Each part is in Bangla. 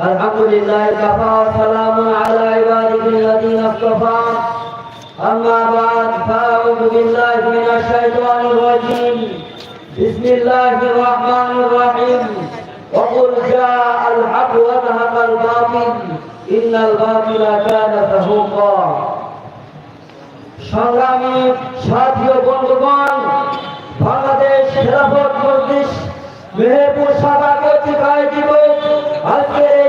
الحمد لله كفى سلام على عباده الذين اصطفى أما بعد فأعوذ بالله من الشيطان الرجيم بسم الله الرحمن الرحيم وقل جاء الحق وذهب الباطل إن الباطل كان زهوقا সংগ্রামী সাথী বন্ধুগণ আজকের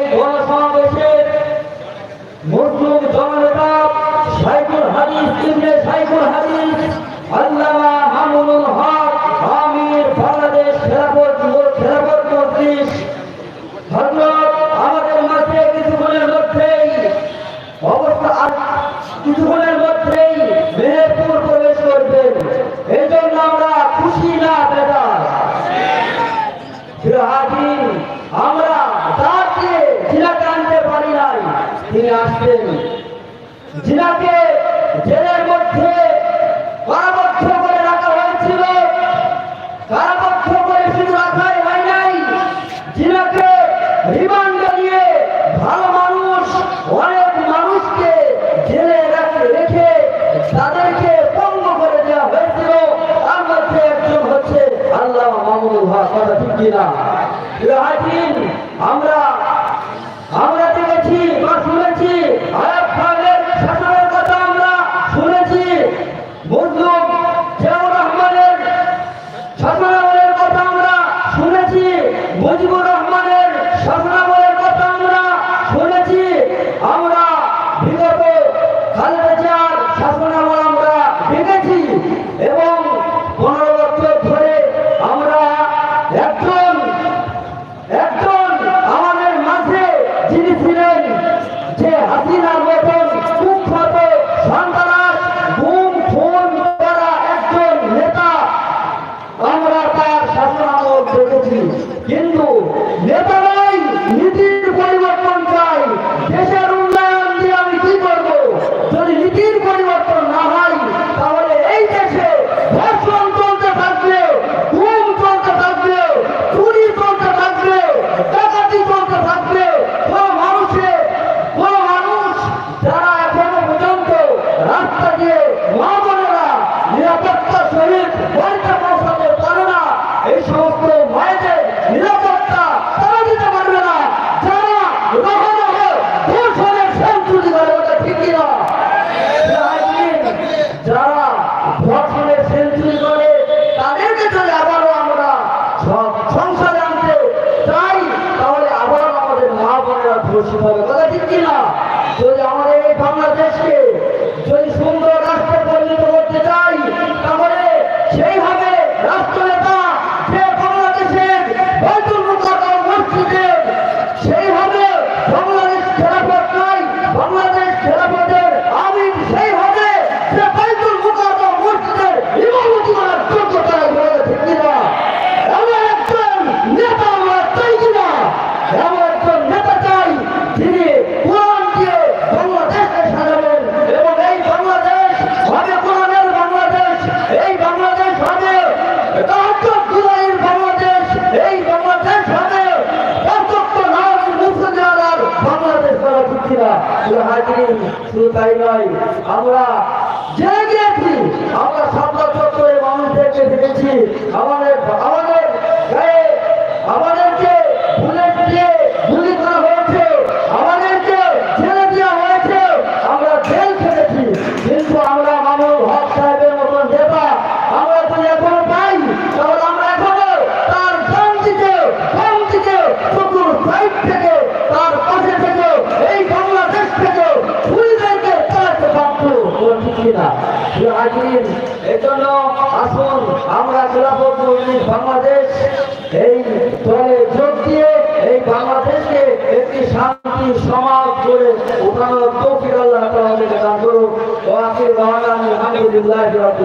কিনা আমরা ఎట్లా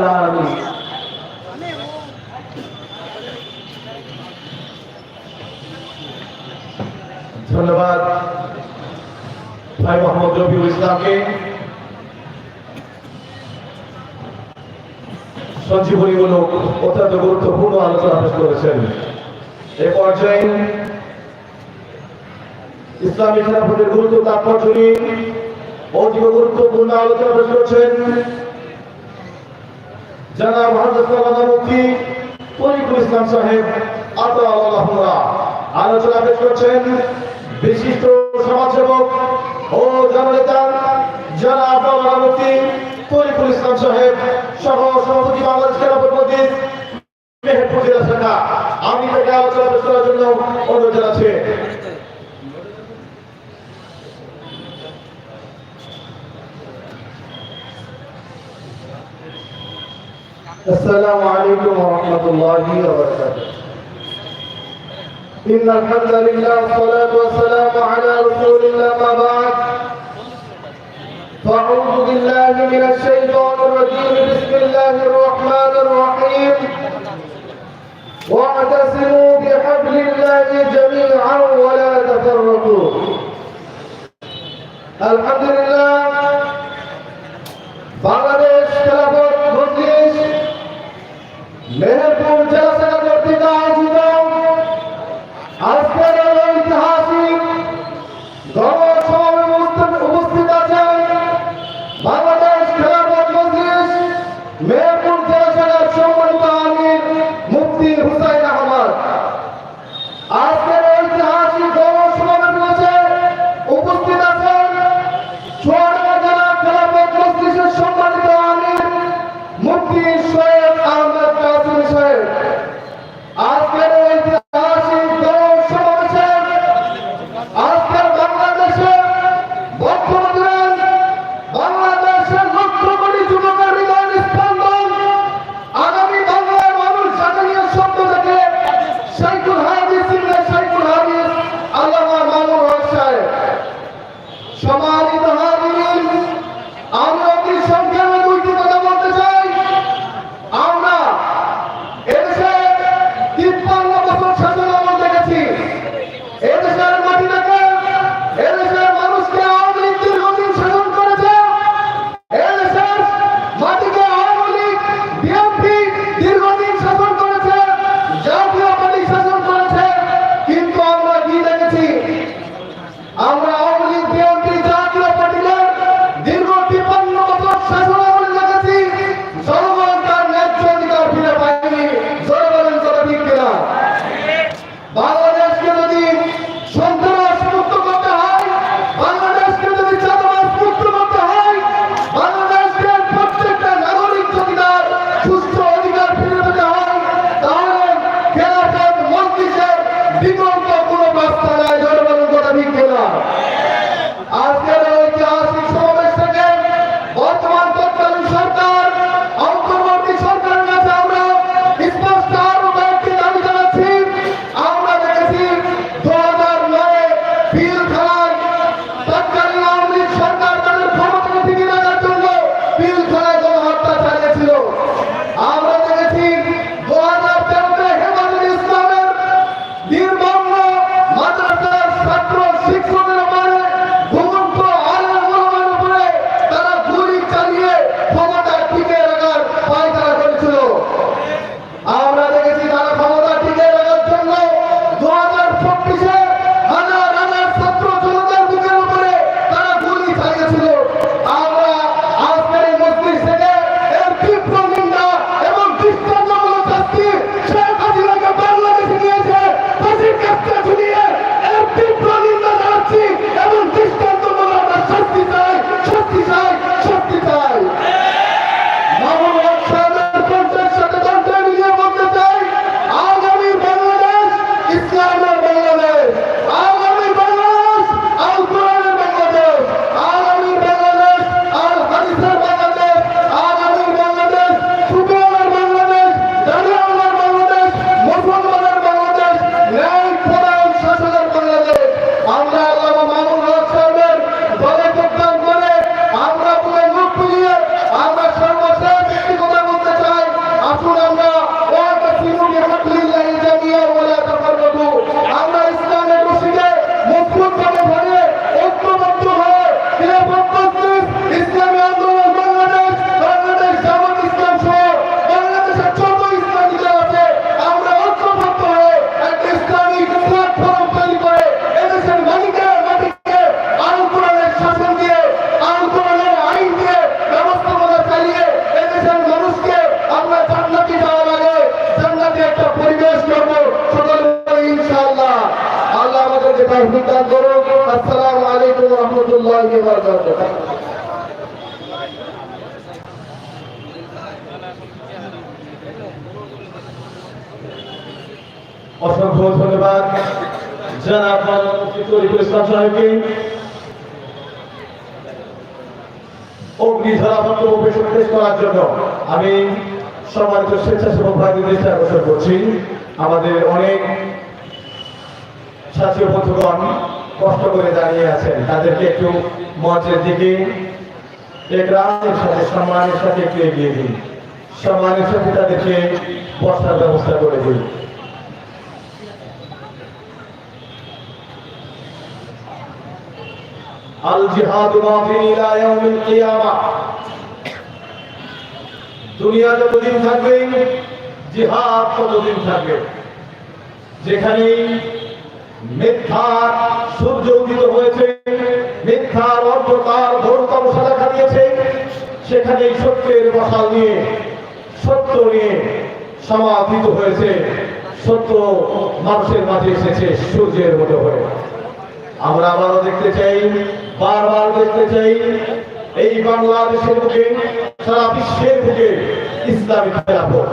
রাব্বুল ধন্যবাদ ভাই মোহাম্মদ রবিউল ইসলামকে। সঞ্জীবনীমূলক অত্যন্ত গুরুত্বপূর্ণ আলোচনা পেশ করেছেন। এ পর্যায়ে ইসলামী খেলাফতের গুরুত্ব, তাৎপর্য নিয়ে অধিক গুরুত্বপূর্ণ আলোচনা পেশ করছেন জানা মহাজত মুফতি তরিকুল ইসলাম সাহেব আল্লাহ আলোচনা পেশ করছেন বিশিষ্ট সমাজসেবক ও জননেতা জানা আব্দুল্লাহ মুফতি তরিকুল ইসলাম সাহেব সহ সভাপতি বাংলাদেশ মসজিদ মেহেরপুর জেলা শাখা। আমি তাকে আলোচনা পেশ করার জন্য অনুরোধ জানাচ্ছি। السلام عليكم ورحمة الله وبركاته. إن الحمد لله والصلاة والسلام على رسول الله ما بعد. فأعوذ بالله من الشيطان الرجيم. بسم الله الرحمن الرحيم. واعتصموا بحبل الله جميعا ولا تفرقوا. الحمد لله সাহেবকে করার জন্য আমি সম্মানিত স্বেচ্ছাসেবক ভাইদের করছি। আমাদের অনেক ছাত্র বন্ধুগণ কষ্ট করে দাঁড়িয়ে আছেন। তাদেরকে একটু মঞ্চের দিকে এক রাতের সাথে সম্মানের সাথে একটু এগিয়ে দিন। সম্মানের সাথে তাদেরকে বসার ব্যবস্থা করে দিন। আল জিহাদ মাফি ইলা ইয়াউমিল কিয়ামা। দুনিয়া যতদিন থাকবে, জিহাদ ততদিন থাকবে। যেখানে মিথ্যার সূর্য উদিত হয়েছে মিথ্যার অন্ধকার ঘোরতম দেখা দিয়েছে, সেখানে সত্যের মশাল নিয়ে, সত্য নিয়ে সমাধিত হয়েছে। সত্য মানুষের মাঝে এসেছে, সূর্যের মতো হয়ে। আমরা আবারও দেখতে চাই বারবার দেখতে চাই, এই বাংলাদেশের বুকে, সারা বিশ্বের বুকে ইসলামী খেলাফত।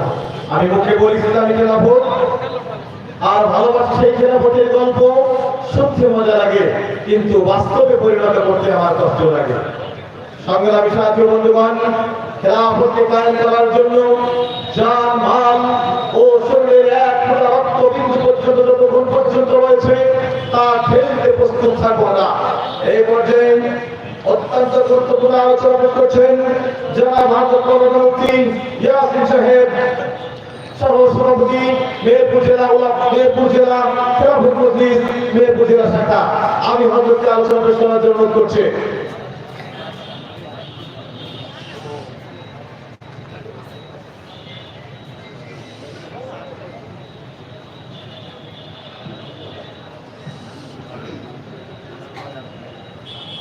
আমি মুখে বলি ইসলামী খেলাফত, আর ভালোবাসি সেই খেলাফতের গল্প সত্যি মজা লাগে, কিন্তু বাস্তবে পরিণত করতে আমার কষ্ট লাগে। সংগ্রামী সাথী বন্ধুগণ, খেলাফতকে কায়েম করার জন্য জান মাল ও শরীরের এক ফোঁটা রক্ত বিন্দু পর্যন্ত যতক্ষণ পর্যন্ত রয়েছে, তা খেলতে প্রস্তুত থাকব না। এই পর্যায়ে অত্যন্ত গুরুত্বপূর্ণ আলোচনা করছেন যারা ভারত প্রধানমন্ত্রী ইয়াসিন সাহেব সহসভাপতি মেহেরপুর জেলা মেহেরপুর জেলা মেহেরপুর জেলা শাখা। আমি হজরতকে আলোচনা করার জন্য অনুরোধ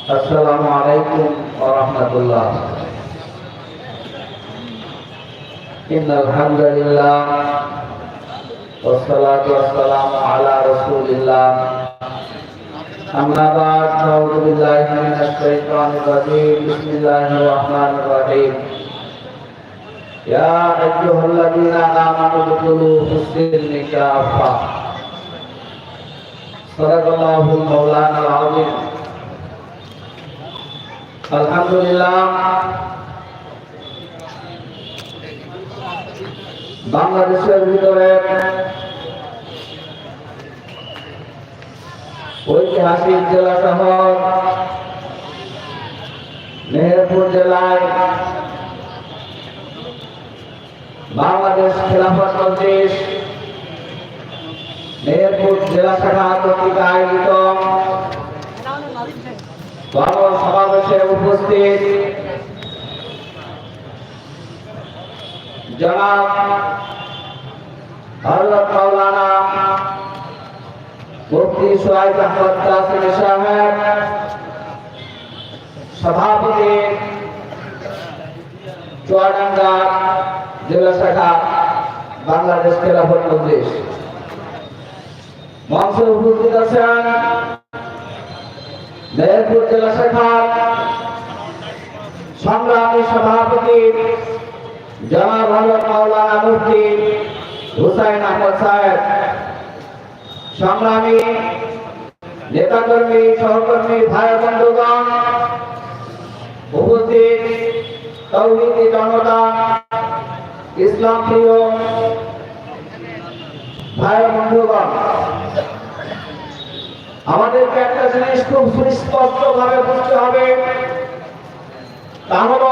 السلام عليكم ورحمة الله إن الحمد لله والصلاة والسلام على رسول الله أما بعد أعوذ بالله من الشيطان الرجيم بسم الله الرحمن الرحيم يا أيها الذين آمنوا ادخلوا في السلم كافة صدق الله مولانا العظيم আলহামদুলিল্লাহ। বাংলাদেশের ভিতরে ঐতিহাসিক জেলা শহর মেহেরপুর জেলায় বাংলাদেশ খেলাফত মজলিস মেহেরপুর জেলা শাখা কর্তৃক আয়োজিত। গণ সমাবেশে উপস্থিত জনাব হযরত মাওলানা মুফতি সুহাইব আহমদ কাসিম সাহেব, সভাপতি চুয়াডাঙ্গা জেলা শাখা বাংলাদেশ খেলাফত মজলিস। মঞ্চে উপস্থিত আছেন মেহেরপুর জেলা শাখার সংগ্রামী সভাপতি জনাব হজরত মাওলানা মুফতি হুসাইন আহমদ সাহেব, সংগ্রামী নেতাকর্মী, সহকর্মী ভাই বন্ধুগণ, উপস্থিত তৌহিদি জনতা, ইসলাম প্রিয় ভাই বন্ধুগণ আমাদেরকে একটা জিনিস খুব সুস্পষ্ট ভাবে বুঝতে হবে। তা হল,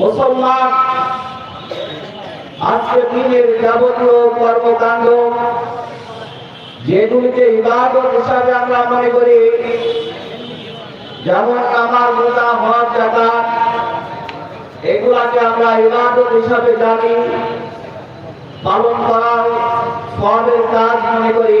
মুসলমান আজকে দিনের যাবতীয় কর্মকাণ্ড যেগুলিকে ইবাদত হিসাবে আমরা মনে করি, যেমন আমার মোটা হজ জাকাত এগুলাকে আমরা ইবাদত হিসাবে জানি। পালন করার সবের কাজ মনে করি।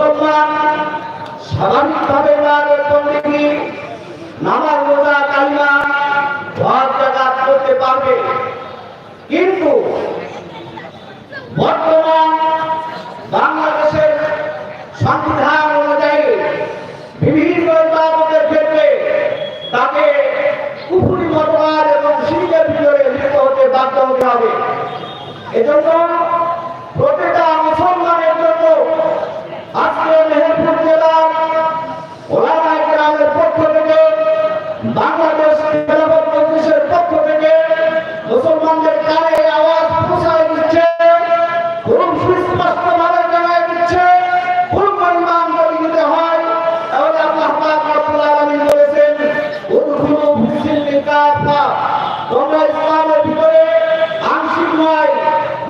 মুসলমান স্বাভাবিকভাবে তাদের বন্দী নামাজ রোজা করতে পারবে। কিন্তু বর্তমান বাংলাদেশের সংবিধান অনুযায়ী বিভিন্ন ক্ষেত্রে তাকে কুফুরি মতবাদ এবং শিল্পের ভিতরে লিপ্ত হতে বাধ্য হতে হবে। এজন্য প্রতিটা মুসলমানের জন্য আজকে মেহেরপুর জেলার ওলামা গ্রামের পক্ষ থেকে বাংলাদেশ খেলাফত মজলিসের পক্ষ থেকে মুসলমানদের কানে এই আওয়াজ পৌঁছায় দিচ্ছে খুব সুস্পষ্ট ভাবে জানায় দিচ্ছে খুব পরিমাণ যদি দিতে হয় তাহলে আল্লাহ পাক রব্বুল আলামিন বলেছেন উদখুলু ফিসিলমি কাফা তোমরা ইসলামের ভিতরে আংশিক নয়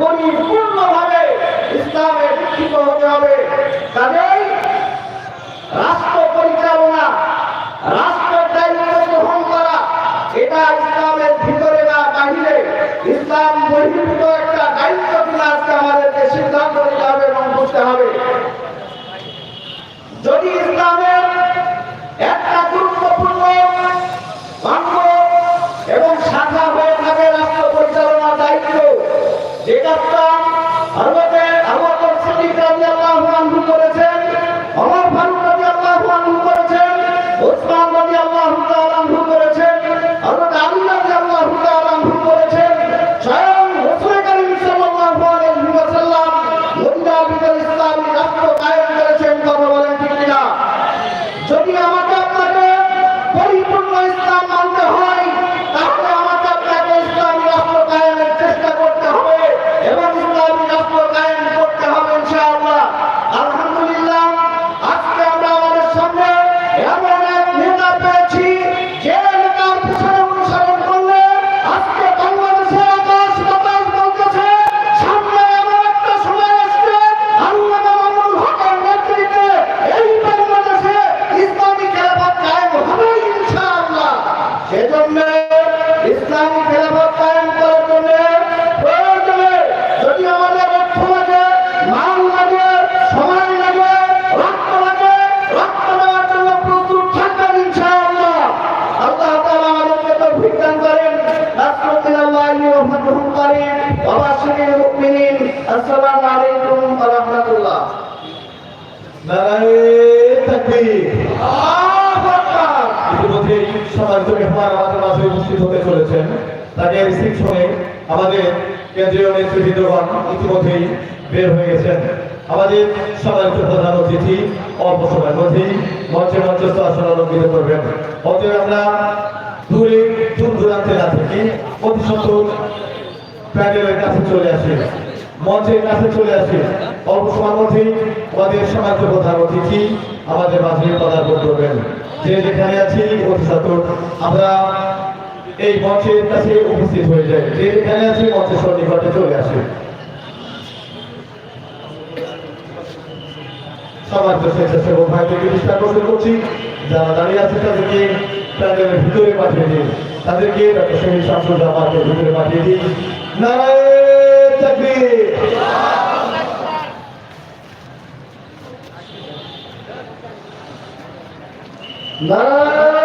পরিপূর্ণভাবে ইসলামে দীক্ষিত হতে হবে কাজেই রাষ্ট্র পরিচালনা রাষ্ট্রের দায়িত্ব গ্রহণ করা এটা ইসলামের ভিতরে না বাহিরে ইসলাম বহির্ভূত একটা দায়িত্ব কিনা আজকে আমাদেরকে সিদ্ধান্ত নিতে হবে এবং বুঝতে হবে যদি ইসলামের একটা গুরুত্বপূর্ণ অঙ্গ এবং শাখা হয়ে থাকে রাষ্ট্র পরিচালনার দায়িত্ব যে কাজটা হযরতে আবু বকর সিদ্দিক রাদিয়াল্লাহু আনহু করেছেন ওমর ইতিমধ্যেই বের হয়ে গেছেন। আমাদের সম্মানিত প্রধান অতিথি, অল্প সময়ের মধ্যেই মঞ্চে মঞ্চস্থ আসন অলঙ্কিত করবেন। অতএব আমরা দূরে দূর দূরান্তে না থেকে, অতি সত্তর প্যান্ডেলের কাছে চলে আসি, মঞ্চের কাছে চলে আসি। অল্প সময়ের মধ্যেই আমাদের সমাজ প্রধান অতিথি আমাদের মাঝে পদার্পণ করবেন। যে যেখানে আছি, অতি সত্তর আমরা এই মঞ্চের কাছে উপস্থিত হয়ে যাই। যে যেখানে আছি, মঞ্চের সন্নিকটে চলে আসি। সমাজ স্বেচ্ছাসেবক ভাইদেরকে চেষ্টা করতে করছি যারা দাঁড়িয়ে আছে, তাদেরকে প্যান্ডেলের ভিতরে পাঠিয়ে দিন। তাদেরকে ডক্টর শহীদ শামসুল জামাতকে ভিতরে পাঠিয়ে দিন। নারায়ণ চাকরি নারায়ণ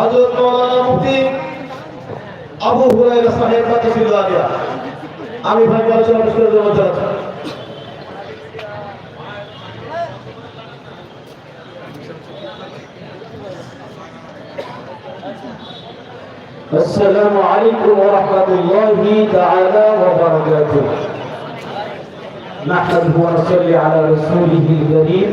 হজরত মৌলানা মুফতি আবু হুরায়রা সাহেব কাদসিল্লাহ আলিয়া আমি ভাই আলোচনা পেশ করে দেবো জানাচ্ছি السلام عليكم ورحمة الله تعالى وبركاته نحمده ونصلي على رسوله الكريم